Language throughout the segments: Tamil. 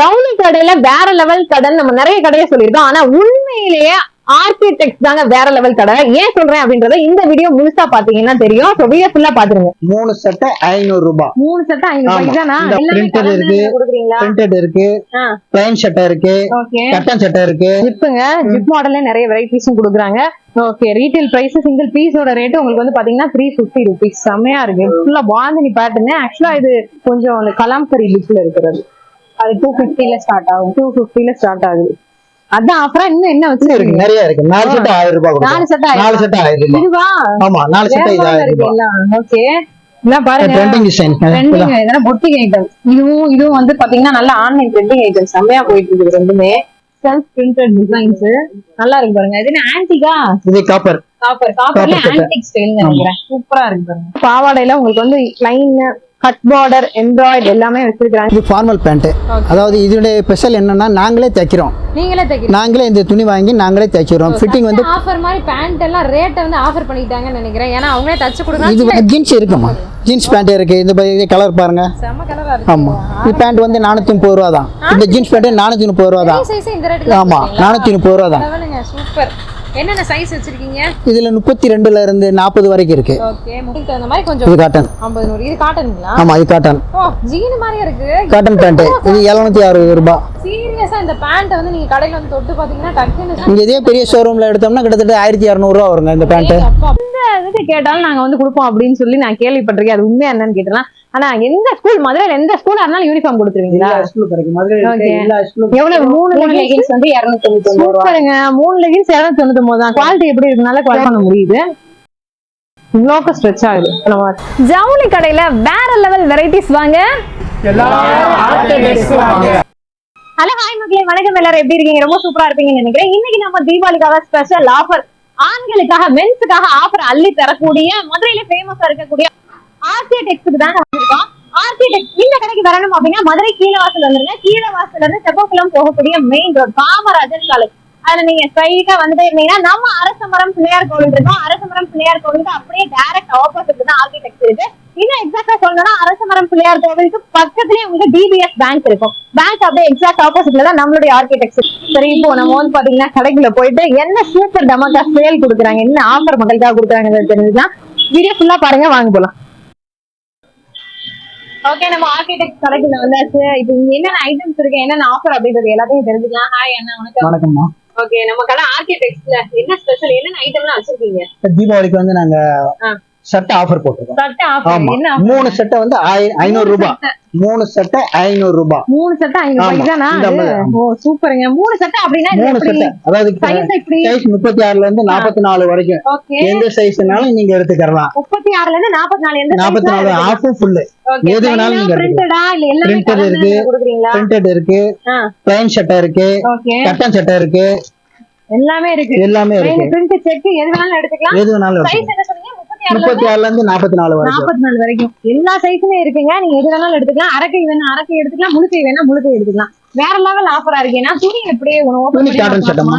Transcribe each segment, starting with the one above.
ஜவுளி கடையில வேற லெவல் கடைன்னு நம்ம நிறைய கடையை சொல்லியிருக்கோம். ஆனா உண்மையிலேயே ஆர்கிடெக்ட் தாங்க வேற லெவல் கடை. ஏன் சொல்றேன் அப்படின்றத இந்த வீடியோ முழுசா பாத்தீங்கன்னா தெரியும். சோ வீடியோ ஃபுல்லா பாத்துருங்க மூணு சட்டை ஐநூறு ரூபாய். மூணு சட்டை ஐநூறு கலந்து இருக்கு. பிரிண்டட் இருக்கு. பிளைன் சட்டை இருக்கு. கட்டன் சட்டை இருக்கு. ஜிப்புங்க. ஜிப் மாடல்ல நிறைய வெரைட்டிஸும் கொடுக்குறாங்க. ஓகே ரீட்டைல் பிரைஸ் சிங்கிள் பீஸோட ரேட் உங்களுக்கு வந்து பாத்தீங்கன்னா த்ரீ ஃபிஃப்டி ருபீஸ் செம்மையா இருக்கு. ஃபுல்லா பாந்தினி பேட்டர்னு ஆக்சுவலா இது கொஞ்சம் கலாம்கரி லுக்ல இருக்கிறது. அது டூ ஃபிஃப்டில ஸ்டார்ட் ஆகும். டூ ஃபிஃப்டில ஸ்டார்ட் ஆகுது. அதான் அப்புறம் இன்னும் என்ன இருக்கு வச்சிருக்கீங்க நிறைய இருக்கு. நாலு சட்டை ஆயிரம் ரூபாய். நாலு சட்டை நாலு சட்டை ஆயிரம் ரூபாய். இதுவா? ஆமா நாலு இது ஆயிரம் ரூபாய். ஓகே. பாருங்க. ட்ரெண்டிங் டிசைன் ட்ரெண்டிங் இதெல்லாம். பொட்டிக் ஐட்டம் இதுவும் இதுவும் வந்து பாத்தீங்கன்னா நல்ல ஆன்லைன் ட்ரெண்டிங் ஐட்டம் செம்மையா போயிட்டு இருக்குது ரெண்டுமே. செல்ஃப் பிரிண்டட் டிசைன்ஸ் நல்லா இருக்கு பாருங்க. இது ஆன்டிகா இது காப்பர் காப்பர் காப்பர்ல. ஆன்டிக் ஸ்டைல் நினைக்கிறேன். சூப்பரா இருக்கு பாருங்க. பாவாடையில உங்களுக்கு வந்து லைன் கட் பார்டர் எம்ப்ராய்டு எல்லாமே வச்சிருக்காங்க இது ஃபார்மல் பேண்ட்டு அதாவது இதனுடைய ஸ்பெஷல் என்னன்னா நாங்களே தைக்கிறோம். நீங்களே தைக்கிறீங்க. நாங்களே இந்த துணி வாங்கி நாங்களே தைக்கிறோம். ஃபிட்டிங் வந்து ஆஃபர் மாதிரி பேண்ட் எல்லாம் ரேட்டை வந்து ஆஃபர் பண்ணிட்டாங்கன்னு நினைக்கிறேன். ஏன்னா அவங்களே தச்சு இது கொடுக்குறாங்க ஜீன்ஸ் இருக்குமா ஜீன்ஸ் பேண்ட் இருக்கு. இந்த கலர் பாருங்க. ஆமா. இந்த பேண்ட் வந்து நானூத்தி முப்பது ரூபா தான் இந்த ஜீன்ஸ் பேண்ட் நானூத்தி முப்பது ரூபா தான் ஆமா. நானூத்தி முப்பது ரூபா தான் சூப்பர் என்னென்ன சைஸ் வச்சிருக்கீங்க? இதுல முப்பத்தி ரெண்டுல இருந்து நாற்பது வரைக்கும் இருக்கு. ஓகே மாதிரி கொஞ்சம் இது காட்டன் ஐம்பது நூறு. இது காட்டனுங்களா ஆமா இது காட்டன் ஓ ஜீன் மாதிரியே இருக்கு. காட்டன் பேண்ட் இது எழுநூத்தி அறுபது ரூபாய் சீரியஸா இந்த பேண்ட்டை வந்து நீங்க கடையில வந்து தொட்டு பாத்தீங்கன்னா டக்குன்னு இங்க இதே பெரிய ஷோரூம்ல எடுத்தோம்னா கிட்டத்தட்ட ஆயிரத்தி இரநூறுவா வருங்க இந்த பேண்ட் கேட்டாலும் நாங்க வந்து கொடுப்போம் அப்படின்னு சொல்லி நான் கேள்விப்பட்டிருக்கேன். அது உண்மையா என்னன்னு கேட்டலாம் ஆனா எந்த ஸ்கூல் மதுரையில எந்த ஸ்கூலா இருந்தாலும் யூனிஃபார்ம் கொடுத்துருவீங்களா. எவ்வளவு? மூணு லெகின்ஸ் வந்து இரநூத்தி தொண்ணூத்தி சூப்பருங்க. மூணு லெகின்ஸ் இரநூத்தி தொண்ணூத்தி ஒன்பது தான். குவாலிட்டி எப்படி இருக்குனால குவாலிட்டி பண்ண முடியுது. இவ்வளோக்கு ஸ்ட்ரெச் ஆகுது. நம்ம ஜவுளி கடையில வேற லெவல் வெரைட்டிஸ் வாங்க. ஹலோ ஹாய் மக்களே. வணக்கம். எல்லாரும் எப்படி இருக்கீங்க? ரொம்ப சூப்பரா இருப்பீங்கன்னு நினைக்கிறேன். இன்னைக்கு நம்ம தீபாவளிக்காக ஸ்பெஷல் ஆஃபர் ஆண்களுக்காக மென்ஸுக்காக ஆஃபர் அள்ளி தரக்கூடிய மதுரையில ஃபேமஸா இருக்கக்கூடிய ஆர்கே டெக்ஸ்க்கு தான் வந்திருக்கோம் ஆர்கே டெக்ஸ் இந்த கடைக்கு வரணும் அப்படின்னா மதுரை கீழவாசல் வந்துருங்க. கீழவாசல்ல இருந்து செப்பக்குளம் போகக்கூடிய மெயின் ரோட் காமராஜர் சாலை அதுல நீங்க ஸ்ட்ரைட்டா வந்துட்டே இருந்தீங்கன்னா நம்ம அரசமரம் பிள்ளையார் கோவில் அரச அரசமரம் பிள்ளையார் கோவிலுக்கு அப்படியே டைரக்ட் ஆப்போசிட் தான் ஆர்கிடெக்ட் இருக்கு. இன்னும் எக்ஸாக்டா சொல்லணும்னா அரசமரம் பிள்ளையார் கோவிலுக்கு பக்கத்துலயே உங்களுக்கு டிபிஎஸ் பேங்க் இருக்கும். பேங்க் அப்படியே எக்ஸாக்ட் ஆப்போசிட்ல தான் நம்மளுடைய ஆர்கிடெக்ட் சரி இப்போ நம்ம வந்து பாத்தீங்கன்னா கடைக்குள்ள போயிட்டு என்ன சூப்பர் டமக்கா சேல் கொடுக்குறாங்க என்ன ஆஃபர் மக்களுக்காக கொடுக்குறாங்க தெரிஞ்சுதான் வீடியோ ஃபுல்லா பாருங்க வாங்க போலாம். ஓகே நம்ம ஆர்கிடெக்ட் கடைக்குள்ள வந்தாச்சு. இப்போ இங்க என்னென்ன ஐட்டம்ஸ் இருக்கு என்னென்ன ஆஃபர் அப்படின்றது எல்லாத்தையும் தெரிஞ்சுக்கலாம். ஹாய் அண்ணா வணக்கம். வணக்கம்மா. ஓகே நம்ம கடை ஆர்கிடெக்ட்ஸ்ல என்ன ஸ்பெஷல் என்னென்ன ஐட்டம்லாம் வச்சிருக்கீங்க? தீபாவளிக்கு வந்து நாங்க. சட்டை ஆஃபர் போட்டிருக்கோம்? மூணு சட்டை வந்து ஐநூறு ரூபாய் மூணு சட்டை ஐநூறு ரூபாய் மூணு சட்டை ஐநூறு சூப்பருங்க. மூணு சட்டை அப்படின்னா மூணு சட்டை. அதாவது சைஸ் முப்பத்தி ஆறுல இருந்து நாற்பத்தி நாலு வரைக்கும். எந்த சைஸ்னாலும் நீங்க எடுத்துக்கலாம் முப்பத்தி ஆறுல இருந்து நாற்பத்தி நாலு நாற்பத்தி நாலு ஆஃபும் ஃபுல்லு எது வேணாலும் நீங்க. பிரிண்டடா இருக்கு. பிரிண்டட் இருக்கு. பிளைன் சட்டை இருக்கு. கட்டன் சட்டை இருக்கு. எல்லாமே இருக்கு. எல்லாமே இருக்கு. பிரிண்ட் செக் எது வேணாலும் எடுத்துக்கலாம். எது வேணாலும் முப்பத்தி ஆறுல முப்பத்தி ஆறுல இருந்து நாற்பத்தி நாலு வரைக்கும். நாற்பத்தி நாலு வரைக்கும். எல்லா சைஸுமே இருக்குங்க. நீங்க எது வேணாலும் எடுத்துக்கலாம். அரக்கை வேணா அரக்கை எடுத்துக்கலாம். முழுக்கை வேணா முழுக்கை எடுத்துக்கலாம். வேற லெவல் ஆஃபரா இருக்கு. ஏன்னா துணி எப்படியே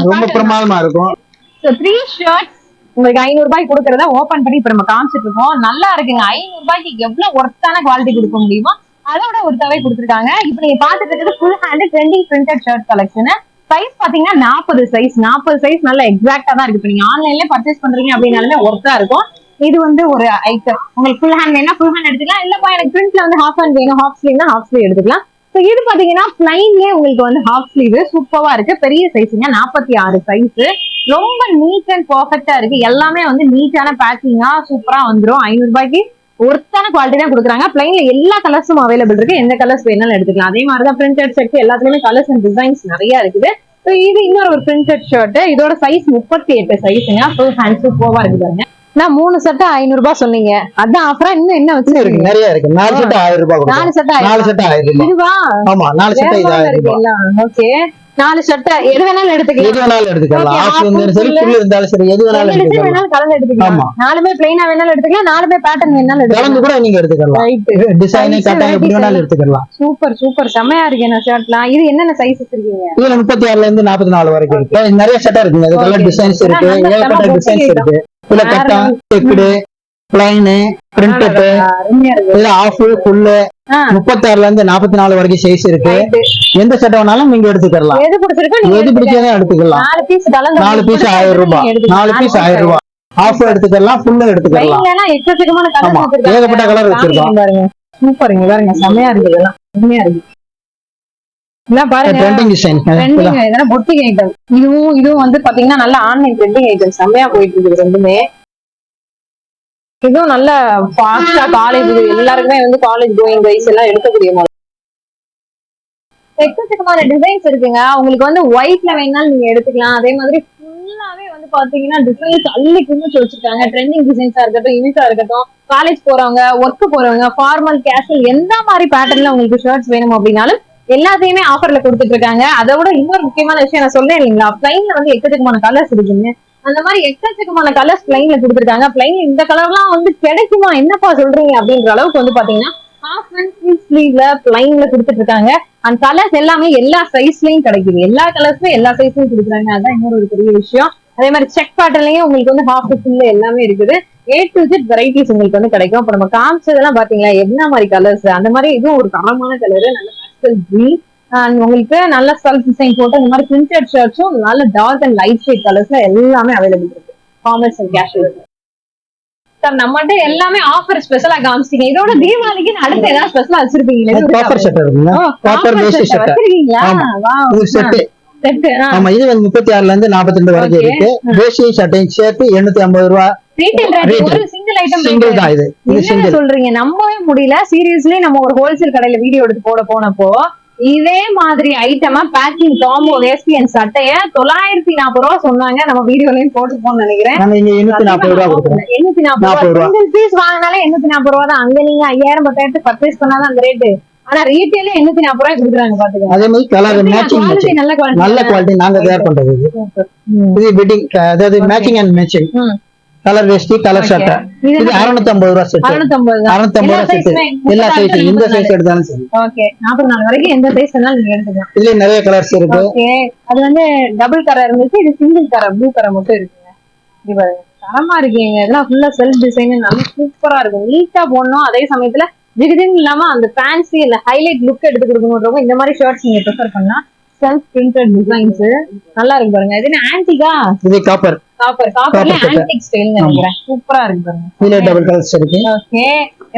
ரொம்ப பிரமாதமா இருக்கும். த்ரீ ஷர்ட்ஸ் உங்களுக்கு ஐநூறு ரூபாய் கொடுக்கறத ஓபன் பண்ணி இப்ப நம்ம காமிச்சிட்டு இருக்கோம். நல்லா இருக்குங்க. ஐநூறு ரூபாய்க்கு எவ்வளவு ஒர்த்தான குவாலிட்டி கொடுக்க முடியுமோ அதோட ஒரு தவை கொடுத்துருக்காங்க. இப்ப நீங்க பாத்துட்டு இருக்கிறது full hand trending printed shirt collection size பாத்தீங்கன்னா நாற்பது சைஸ் நாற்பது சைஸ் நல்ல எக்ஸாக்டா தான் இருக்கு. இப்ப நீங்க ஆன்லைன்ல பர்ச்சேஸ் பண்றீங்க அப்படின்னாலுமே ஒர்த்தா இருக்கும். இது வந்து ஒரு ஐட்டம் உங்களுக்கு ஃபுல் ஹேண்ட் வேணா ஃபுல் ஹேண்ட் எடுத்துக்கலாம். இல்லப்பா எனக்கு பிரிண்ட்ல வந்து ஹாஃப் ஹேண்ட் வேணும். ஹாஃப் ஸ்லீவ்னா ஹாஃப் ஸ்லீவ் எடுத்துக்கலாம். ஸோ இது பாத்தீங்கன்னா பிளைன்லயே உங்களுக்கு வந்து ஹாஃப் ஸ்லீவ் சூப்பரா இருக்கு. பெரிய சைஸுங்க நாற்பத்தி ஆறு சைஸ் ரொம்ப நீட் அண்ட் பர்ஃபெக்டா இருக்கு. எல்லாமே வந்து நீட்டான பேக்கிங்கா சூப்பரா வந்துடும் ஐநூறு ரூபாய்க்கு ஒர்த்தான குவாலிட்டி தான் கொடுக்குறாங்க. பிளைன்ல எல்லா கலர்ஸும் அவைலபிள் இருக்கு. எந்த கலர்ஸ் வேணாலும் எடுத்துக்கலாம். அதே மாதிரி தான் பிரிண்டட் ஷர்ட் எல்லாத்துலயுமே கலர்ஸ் அண்ட் டிசைன்ஸ் நிறைய இருக்குது. இது இன்னொரு ஒரு பிரிண்டட் ஷர்ட் இதோட சைஸ் முப்பத்தி எட்டு சைஸுங்க ஃபுல் ஹேண்ட் சூப்பரா இருக்கு பாருங்க. நான் மூணு சட்டை ஐநூறு ரூபாய் சொன்னீங்க. அதான் அப்புறம் இன்னும் என்ன இன்னும் இருக்கு நிறைய இருக்கு. நாலு சட்டை ஆயிரம் ரூபாய் நாலு சட்டை நாலு சட்டை ஆயிரம் ரூபாய். ஆமா நாலு சட்டை இது ஆயிரம் ரூபாய். ஓகே. நாலு சட்டை எது வேணாலும் எடுத்துக்கலாம். எது வேணாலும் எடுத்துக்கலாம். ஆஃப் இருந்தாலும் சரி ஃபுல் இருந்தாலும் சரி எது வேணாலும் எடுத்துக்கலாம். வேணாலும் கலந்து எடுத்துக்கலாம். ஆமா. நாலுமே பிளைனா வேணாலும் எடுத்துக்கலாம் நாலுமே பேட்டர்ன் வேணாலும் எடுத்துக்கலாம். கலந்து கூட நீங்க எடுத்துக்கலாம். டிசைன் கட்டாயம் எப்படி வேணாலும் எடுத்துக்கலாம். சூப்பர் சூப்பர் செம்மையா இருக்கு என்ன ஷர்ட்லாம் இது என்னென்ன சைஸ் வச்சிருக்கீங்க? இதுல முப்பத்தி ஆறுல இருந்து நாற்பத்தி நாலு வரைக்கும் இருக்கு. நிறைய சட்டை இருக்குங்க. இது கலர் Okay. டிசைன்ஸ் இருக்கு. ஏகப்பட்ட டிசைன்ஸ் இருக்கு. இதுல level. செக்குடு பிளைனு இதுல ஆஃப் ஃபுல்லு. முப்பத்தாறுல இருந்து நாற்பத்தி நாலு வரைக்கும் சைஸ் இருக்கு. எந்த சட்டை வேணாலும் நீங்க எடுத்துக்கலாம். எது பிடிச்சிருக்கோ நீங்க எது பிடிச்சதோ எடுத்துக்கலாம். நாலு பீஸ் ஆயிரம் ரூபாய். நாலு பீஸ் ஆயிரம் ரூபாய். ஆஃப் எடுத்துக்கலாம் ஃபுல்லு எடுத்துக்கலாம் கலர் ஏகப்பட்ட colour வச்சிருக்கோம். பாருங்க. பாருங்க. செமையா இருக்கு. இதெல்லாம் ட்ரெண்டிங் டிசைன் ட்ரெண்டிங் இதெல்லாம் பொட்டிக் ஐட்டம் இதுவும் இதுவும் வந்து பாத்தீங்கன்னா நல்ல ஆன்லைன் ட்ரெண்டிங் ஐட்டம் செம்மையா போயிட்டு இருக்குது ரெண்டுமே. இதுவும் நல்ல ஃபாஸ்டா காலேஜ் எல்லாருக்குமே வந்து காலேஜ் கோயிங் கைஸ் எல்லாம் எடுக்கக்கூடிய மாடல் எக்கச்சக்கமான டிசைன்ஸ் இருக்குங்க. உங்களுக்கு வந்து ஒயிட்ல வேணாலும் நீங்க எடுத்துக்கலாம். அதே மாதிரி ஃபுல்லாவே வந்து பாத்தீங்கன்னா டிசைன்ஸ் அள்ளி குமிச்சு வச்சிருக்காங்க ட்ரெண்டிங் டிசைன்ஸா இருக்கட்டும் யூனிக்கா இருக்கட்டும் காலேஜ் போறவங்க ஒர்க் போறவங்க ஃபார்மல் கேஷுவல் எந்த மாதிரி பேட்டர்ன்ல உங்களுக்கு ஷர்ட்ஸ் வேணும் அப்படின்னாலும் எல்லாத்தையுமே ஆஃபர்ல கொடுத்துட்டு இருக்காங்க. அதை விட இன்னொரு முக்கியமான விஷயம் நான் சொல்றேன் இல்லைங்களா? பிளைன்ல வந்து எக்கச்சக்கமான கலர்ஸ் இருக்குங்க. அந்த மாதிரி எக்கச்சக்கமான கலர்ஸ் பிளைன்ல கொடுத்துருக்காங்க. பிளைன்ல இந்த கலர்லாம் வந்து கிடைக்குமா? என்னப்பா சொல்றீங்க? அப்படின்ற அளவுக்கு வந்து பாத்தீங்கன்னா ஹாஃப் அண்ட் ஃபுல் ஸ்லீவ்ல பிளைன்ல கொடுத்துட்டு இருக்காங்க. அந்த கலர்ஸ் எல்லாமே எல்லா சைஸ்லயும் கிடைக்குது. எல்லா கலர்ஸுமே எல்லா சைஸ்லயும் கொடுக்குறாங்க. அதான் இன்னொரு ஒரு பெரிய விஷயம். அதே மாதிரி செக் பேட்டர்லயும் உங்களுக்கு வந்து ஹாஃப் ஃபுல்ல எல்லாமே இருக்குது. ஏ டு ஜெட் வெரைட்டிஸ் உங்களுக்கு வந்து கிடைக்கும். இப்போ நம்ம காமிச்சதெல்லாம் பாத்தீங்களா? என்ன மாதிரி கலர்ஸ் அந்த மாதிரி இதுவும் ஒரு தரமான கலரு நல்ல பேஸ்டல் கிரீன் அண்ட் உங்களுக்கு நல்ல செல்ஃப் டிசைன் போட்டு இந்த மாதிரி பிரிண்டட் ஷர்ட்ஸும் நல்ல டார்க் அண்ட் லைட் ஷேட் கலர்ஸ்ல எல்லாமே அவைலபிள் இருக்கு. காமர்ஸ் அண்ட் கேஷுவல் சார் நம்மகிட்ட எல்லாமே ஆஃபர் ஸ்பெஷலா காமிச்சிங்க இதோட தீபாவளிக்கு அடுத்து ஏதாவது ஸ்பெஷலா வச்சிருப்பீங்களே? காப்பர் சட்டை இருக்குங்க காப்பர் வேஷ்டி சட்டை வச்சிருக்கீங்களா. இது செட்டு செட்டு ஆமா இது வந்து முப்பத்தி ஆறுல இருந்து நாற்பத்தி ரெண்டு வரைக்கும் Okay. இருக்கு. வேஷ்டி சட்டையும் சேர்த்து எண்ணூத்தி ஐம்பது சிங்கிள் ஐட்டம் சிங்கிள் தான் இது. சொல்றீங்க? நம்பவே முடியல. சீரியஸ்லி நம்ம ஒரு ஹோல்சேல் கடையில வீடியோ எடுத்து போட போனப்போ இதே மாதிரி ஐட்டமா பேக்கிங் காம்போ அண்ட் சட்டைய தொள்ளாயிரத்தி நாற்பது ரூபா சொன்னாங்க. நம்ம வீடியோலயும் போட்டுப்போம்னு நினைக்கிறேன். நாங்க இங்க எண்ணூத்தி நாற்பது ரூபா. சிங்கிள் பீஸ் வாங்கினாலே எண்ணூத்தி நாற்பது ரூபா தான். அங்க நீங்க ஐயாயிரம் பத்தாயிரத்து பர்ச்சேஸ் பண்ணாதான் அந்த ரேட்டு ஆனா ரீட்டைலே எண்ணூத்தி நாற்பது ரூபாய் கொடுக்குறாங்க பாத்துக்கோங்க. அதே மாதிரி கலர் மேட்சிங் நல்ல குவாலிட்டி நாங்க தயார் பண்றது இது. இது வெட்டிங் அதாவது மேட்சிங் அண்ட் மேட்சிங். கலர் வேஷ்டி கலர் சட்டை இது அறுநூத்தி ஐம்பது ரூபா செட் அறுநூத்தி ஐம்பது ரூபா செட் எல்லா சைஸ் இந்த முப்பத்தாறு. சைஸ் எடுத்தாலும் சரி. ஓகே நாற்பது நாள் வரைக்கும் எந்த சைஸ் வேணாலும் நீங்க எடுத்துக்கலாம். இதுல நிறைய கலர்ஸ் இருக்கு. அது வந்து டபுள் கலர் இருந்துச்சு. இது சிங்கிள் கலர் ப்ளூ கலர் மட்டும் இருக்குங்க. இது தரமா இருக்கீங்க. இதெல்லாம் ஃபுல்லா செல்ஃப் டிசைன் நல்ல சூப்பரா இருக்கும். நீட்டா போடணும். அதே சமயத்துல ஜிகிஜிங் இல்லாம அந்த ஃபேன்சி இல்ல ஹைலைட் லுக் எடுத்து கொடுக்கணுன்றவங்க இந்த மாதிரி ஷர்ட்ஸ் நீங்க ப்ரிஃபர் பண்ணா செல்ஃப் பிரிண்டட் டிசைன்ஸ் நல்லா இருக்கு பாருங்க. இது ஆன்டிகா இது காப்பர் காப்பர் காப்பர்ல. ஆன்டிக் ஸ்டைல் நினைக்கிறேன். சூப்பரா இருக்கு பாருங்க. இதுல டபுள் கலர்ஸ் இருக்கு. ஓகே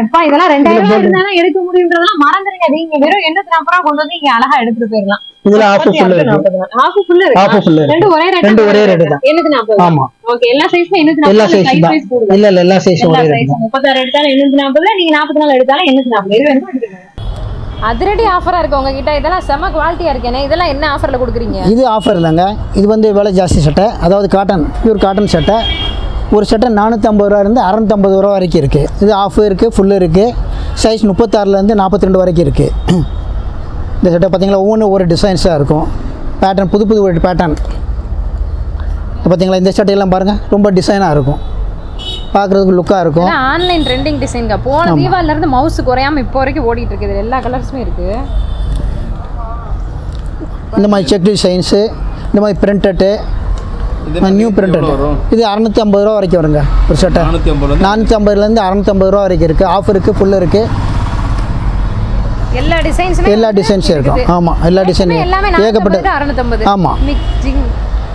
எப்பா இதெல்லாம் ரெண்டாயிரம் ரூபாய் இருந்தாலும் எடுக்க முடியுன்றதெல்லாம் மறந்துருங்க. நீங்க வெறும் எண்ணூத்தி நாற்பது ரூபா கொண்டு வந்து இங்க அழகா எடுத்துட்டு போயிடலாம். இதுல ஆஃப் ஃபுல் இருக்கு. ஹாஃப் ஃபுல் இருக்கு. ஆஃப் ஃபுல் ரெண்டு ஒரே ரேட் ரெண்டு ஒரே rate தான். எண்ணூத்தி நாற்பது? ஆமா. ஓகே எல்லா சைஸ்மே எண்ணூத்தி எல்லா நாற்பது சைஸ் இல்ல இல்ல எல்லா சைஸும் ஒரே ரேட் சைஸ் முப்பத்தாறு எடுத்தாலும் எண்ணூத்தி நாற்பதுல? நீங்க நாற்பத்தி நாலு எடுத்தாலும் எண்ணூத்தி நாற்பது? இது வேணுமோ? அதிரடி ஆஃபராக இருக்குது உங்ககிட்ட. இதெல்லாம் செம குவாலிட்டியாக இருக்கேனே. இதெல்லாம் என்ன ஆஃபரில் கொடுக்குறீங்க? இது ஆஃபர் இல்லைங்க. இது வந்து விலை ஜாஸ்தி சட்டை. அதாவது காட்டன் பியூர் காட்டன் சட்டை. ஒரு சட்டை நானூற்றம்பது ரூபா இருந்து அறநூற்றம்பது ரூபா வரைக்கும் இருக்குது இது ஆஃபு இருக்குது ஃபுல்லு இருக்குது சைஸ் முப்பத்தாறுலேருந்து நாற்பத்தி ரெண்டு வரைக்கும் இருக்குது இந்த சட்டை பார்த்தீங்களா ஒவ்வொன்றும் ஒரு டிசைன்ஸாக இருக்கும். பேட்டர்ன் புது புது ஒரு பேட்டர்ன் பார்த்தீங்களா இந்த சட்டையெல்லாம் பாருங்கள் ரொம்ப டிசைனாக இருக்கும். பார்க்குறதுக்கு லுக்காக இருக்கும். ஆன்லைன் ட்ரெண்டிங் டிசைன்ங்க போன தீபாவளில இருந்து மவுஸ் குறையாம இப்போ வரைக்கும் ஓடிட்டு இருக்குது. எல்லா கலர்ஸுமே இருக்கு. இந்த மாதிரி செக் டிசைன்ஸு இந்த மாதிரி பிரிண்டட்டு நியூ பிரிண்டட் இது அறநூற்றி ஐம்பது ரூபா வரைக்கும் வருங்க ஒரு சட்டை நானூற்றி ஐம்பது ஐம்பதுலேருந்து அறநூற்றம்பது ரூபா வரைக்கும் இருக்குது ஆஃப் இருக்குது ஃபுல் இருக்குது எல்லா டிசைன்ஸுமே எல்லா டிசைன்ஸும் இருக்கும். ஆமாம் எல்லா டிசைன் எல்லாமே ஏகப்பட்ட அறுநூத்தம்பது. ஆமா. மிக்சிங்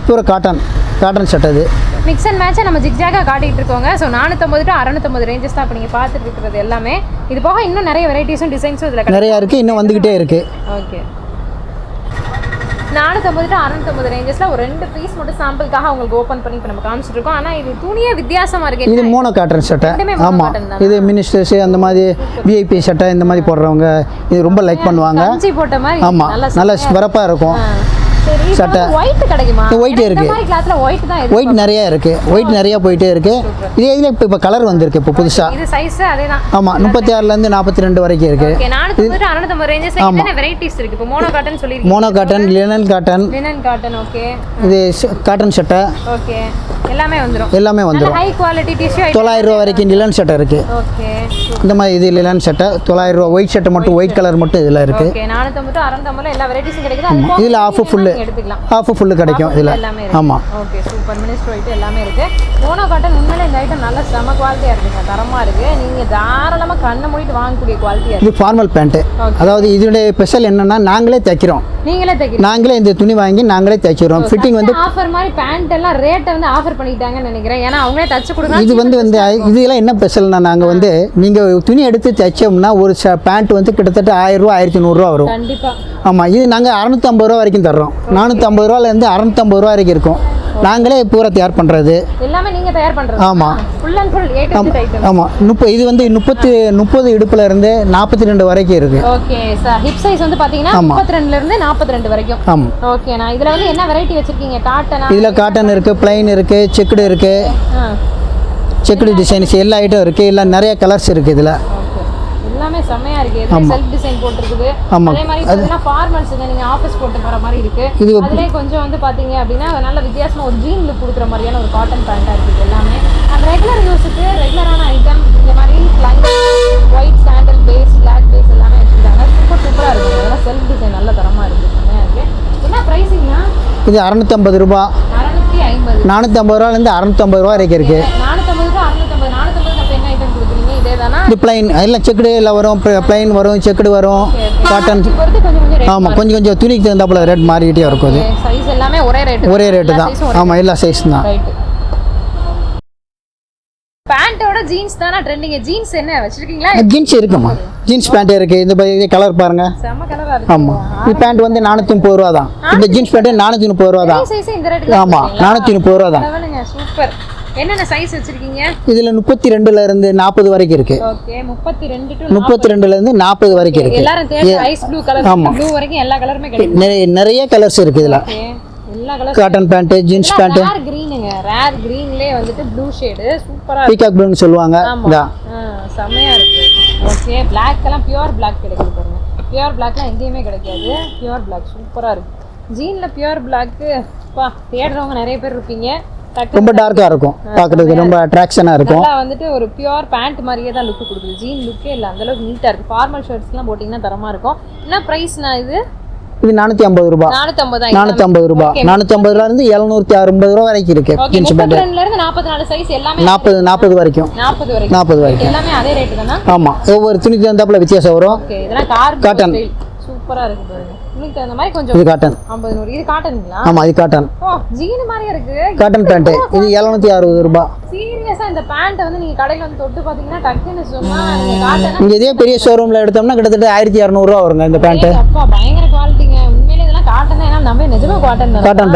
பூரா காட்டன் காட்டன் சட்டை இது மிக்ஸ் அண்ட் மேட்சை நம்ம ஜிக்ஜாகா காட்டிட்டு இருக்கோங்க. ஸோ நானூற்றம்பது டு அறநூற்றம்பது ரேஞ்சஸ் தான் இப்போ நீங்கள் பார்த்துட்டு இருக்கிறது எல்லாமே. இது போக இன்னும் நிறைய வெரைட்டிஸும் டிசைன்ஸும் இதில் நிறையா இருக்குது இன்னும் வந்துக்கிட்டே இருக்குது ஓகே நானூற்றம்பது டு அறநூற்றம்பது ரேஞ்சஸில் ஒரு ரெண்டு பீஸ் மட்டும் சாம்பிளுக்காக உங்களுக்கு ஓப்பன் பண்ணி இப்போ நம்ம காமிச்சிட்டு இருக்கோம். ஆனால் இது துணியே வித்தியாசமாக இருக்கு. இது மோனோ காட்டன் mono ஆமாம்? இது மினிஸ்டர்ஸு அந்த மாதிரி விஐபி சட்டை இந்த மாதிரி போடுறவங்க இது ரொம்ப லைக் பண்ணுவாங்க. போட்ட மாதிரி ஆமாம் நல்லா சிறப்பாக இருக்கும். சட்டை. ஒயிட் கிடைக்குமா? எனக்கு இருக்கு. White white. நிறையா இருக்குது ஒயிட் நிறையா போயிட்டே இருக்குது இதே இதில் இப்போ இப்போ கலர் வந்திருக்கு இப்போ புதுசாக இது சைஸ் அதே தான் முப்பத்தி ஆறுலேருந்து நாற்பத்தி ரெண்டு வரைக்கும் ஓகே ரேஞ்சஸ் ஆமா. வெரைட்டிஸ் இருக்கு? இப்போ மோனோ காட்டன் சொல்லிருக்கீங்க. Mono cotton linen cotton linen cotton okay இது காட்டன் சட்டை. ஓகே எல்லாமே வந்துரும். எல்லாமே வந்துடும் ஹை குவாலிட்டி டிஷ்யூ தொள்ளாயிரம் ரூபா வரைக்கும் லிலன் சட்டை இருக்குது ஓகே இந்த மாதிரி இது இல்லைன்னு சட்டை தொள்ளாயிரம் ரூபா ஒயிட் சட்டை மட்டும் ஒயிட் கலர் மட்டும் இதில் போக இதில் ஆஃபு ஃபுல்லு ஆஃபு ஃபுல்லு கிடைக்கும் இதில். இருக்கு. ஆமாம் ஓகே சூப்பர் மினிஸ்டர் ஒயிட் எல்லாமே இருக்கு. மோனோ காட்டன் உண்மையிலே இந்த ஐட்டம் நல்ல செம குவாலிட்டியா இருக்குங்க. தரமா இருக்கு. நீங்க தாராளமா கண்ணை மூடிட்டு வாங்கக்கூடிய குவாலிட்டியா இருக்கு. இது ஃபார்மல் பேண்ட்டு அதாவது இதனுடைய ஸ்பெஷல் என்னென்னா நாங்களே தைக்கிறோம். நீங்களே தைக்கிறீங்க. நாங்களே இந்த துணி வாங்கி நாங்களே தைக்கிறோம் ஃபிட்டிங் வந்து ஆஃபர் மாதிரி பேண்ட் எல்லாம் ரேட்டை வந்து ஆஃபர் பண்ணிட்டாங்கன்னு நினைக்கிறேன். ஏன்னா அவங்களே தச்சு கொடுக்குறாங்க இது வந்து வந்து இதெல்லாம் என்ன ஸ்பெஷல்னா நாங்கள் வந்து நீங்கள் துணி எடுத்து தைச்சோம்னா ஒரு பேண்ட் வந்து கிட்டத்தட்ட ஆயிரம் ரூபா ஆயிரத்தி நூறுரூவா வரும். கண்டிப்பா. ஆமாம் இது நாங்கள் அறநூற்றம்பது ரூபா வரைக்கும் தர்றோம். நானூற்றம்பது ரூபாலேருந்து அறநூற்றம்பது ரூபா வரைக்கும் இருக்கும். நாங்களே பூரா தயார் பண்ணுறது எல்லாமே நீங்க தயார் டு ஆமாம் ஆமாம் முப்பது இது வந்து முப்பத்தி முப்பது இடுப்புல இருந்து நாற்பத்தி ரெண்டு வரைக்கும் இருக்குது ஓகே சார் ஹிப் சைஸ் வந்து பாத்தீங்கன்னா ஆமா. முப்பத்தி ரெண்டுல இருந்து நாற்பத்தி ரெண்டு வரைக்கும். ஆமாம் ஓகே நான் இதுல வந்து என்ன வெரைட்டி வச்சிருக்கீங்க? காட்டனா இதில் காட்டன் இருக்குது ப்ளைன் இருக்குது செக்குடு இருக்குது செக்குடு டிசைன்ஸ் எல்லா ஐட்டம் இருக்குது இல்லை நிறைய கலர்ஸ் இருக்குது இதில். எல்லாமே செம்மையா இருக்கு. செல்ஃப் டிசைன் போட்டிருக்குது. அதே மாதிரி பார்த்தீங்கன்னா ஃபார்மல்ஸுங்க நீங்க ஆஃபீஸ் போட்டு போற மாதிரி இருக்கு. அதுலயே கொஞ்சம் வந்து பாத்தீங்க அப்படின்னா நல்ல வித்தியாசமா ஒரு ஜீன் லுக் கொடுக்குற மாதிரியான ஒரு காட்டன் பேண்டா இருக்குது எல்லாமே. அந்த ரெகுலர் யூஸுக்கு ரெகுலரான ஐட்டம் இந்த மாதிரி white sandal base black base எல்லாமே வச்சிருக்காங்க. சூப்பர் சூப்பரா இருக்கு. அதெல்லாம் செல்ஃப் டிசைன் நல்ல தரமா இருக்கு. செம்மையா இருக்கு. என்ன ப்ரைஸிங்னா இது அறநூற்றம்பது ரூபா. அறநூத்தி ஐம்பது. ரூபாலேருந்து அறநூற்றம்பது ரூபா வரைக்கும் இருக்குது நானூத்தம்பது டு அறுநூத்தம்பது நானூத்தம்பது அப்ப என்ன ஐட்டம் கொடுக்குறீங்க இதே ப்ளைன் எல்லாம் செக்குடு எல்லாம் வரும். ப்ளைன் வரும் செக்குடு வரும். காட்டன் ஆமாம் கொஞ்சம் கொஞ்சம் துணிக்கு தகுந்தாப்புல ரேட் மாறிக்கிட்டே இருக்கும் அது ஒரே ரேட் ஒரே ரேட்டு தான். ஆமாம் எல்லா சைஸ் தான் ரைட் பேண்டோட ஜீன்ஸ் தானா ட்ரெண்டிங் ஜீன்ஸ் என்ன? வச்சிருக்கீங்களா? ஜீன்ஸ் இருக்குமா ஜீன்ஸ் பேண்ட் இருக்குது இந்த கலர் பாருங்க. செம கலரா இருக்கு. ஆமாம் இந்த பேண்ட் வந்து நானூற்றி முப்பது ரூபா தான். இந்த ஜீன்ஸ் நானூற்றி முப்பது ரூபா தான். சைஸ் இந்த முப்பது ரூபா தான். சூப்பர் என்னென்ன சைஸ் வச்சிருக்கீங்க? இதில் முப்பத்தி ரெண்டுல இருந்து நாற்பது வரைக்கும் இருக்குது ஓகே முப்பத்தி ரெண்டு முப்பத்தி ரெண்டுலேருந்து நாற்பது வரைக்கும் இருக்குது எல்லாரும் தேடி ஐஸ் ப்ளூ கலர் ஆமா. ப்ளூ வரைக்கும் எல்லா கலருமே கிடைக்கும். நிறைய கலர்ஸ் இருக்குது இதில். Cotton pant jeans pant rare கிரீன்லயே வந்துட்டு ப்ளூ ஷேடு சூப்பரா பீகாக் ப்ளூன்னு சொல்லுவாங்க. செம்மையா இருக்கு. ஓகே பிளாக் எல்லாம் பியூர் பிளாக் கிடைக்குது பாருங்க. பியூர் பிளாக்லாம் எங்கேயுமே கிடைக்காது. பியூர் பிளாக் சூப்பரா இருக்கு. ஜீன்ல பியூர் பிளாக்கு பா தேடுறவங்க நிறைய பேர் இருப்பீங்க. ரொம்ப டார்க்காக இருக்கும். பார்க்குறதுக்கு ரொம்ப அட்ராக்ஷனாக இருக்கும். நல்லா வந்துட்டு ஒரு பியூர் பேண்ட் மாதிரியே தான் லுக் கொடுக்குது. ஜீன் லுக்கே இல்லை அந்த அளவுக்கு நீட்டா இருக்கு. ஃபார்மல் ஷர்ட்ஸ்லாம் போட்டிங்கன்னா தரமா இருக்கும். என்ன ப்ரைஸ்னா இது? இது நானூற்றி ஐம்பது ரூபா. நானூற்றம்பது நானூற்றி ஐம்பது ரூபா. நானூற்றி ஐம்பது ரூபாலேருந்து எழுநூற்றி அறுபது ரூபா வரைக்கும் இருக்குது ஓகே ஜீன்ஸ் இருந்து எல்லாமே நாற்பது நாற்பது வரைக்கும். நாற்பது வரைக்கும். ஆமாம் ஒவ்வொரு துணிக்கு தகுந்தாப்புல வித்தியாசம் வரும். Cotton. சூப்பரா இருக்கு பாருங்க. இது காட்டன் இது காட்டனுங்களா இது காட்டன் ஜீன் இருக்கு. காட்டன் இது எழுநூற்றி அறுபது ரூபா. சீரியஸா இந்த பேண்ட் வந்து நீங்க கடையில வந்து தொட்டு பாத்தீங்கன்னா டக்குன்னு சும்மா நீங்க காட்டனா இங்கே இதே பெரிய ஷோரூமில் எடுத்தோம்னா கிட்டத்தட்ட ஆயிரத்தி இரநூறுவா வருங்க இந்த அப்பா பயங்கர குவாலிட்டிங்க நம்ம நிஜமா காட்டன் காட்டன்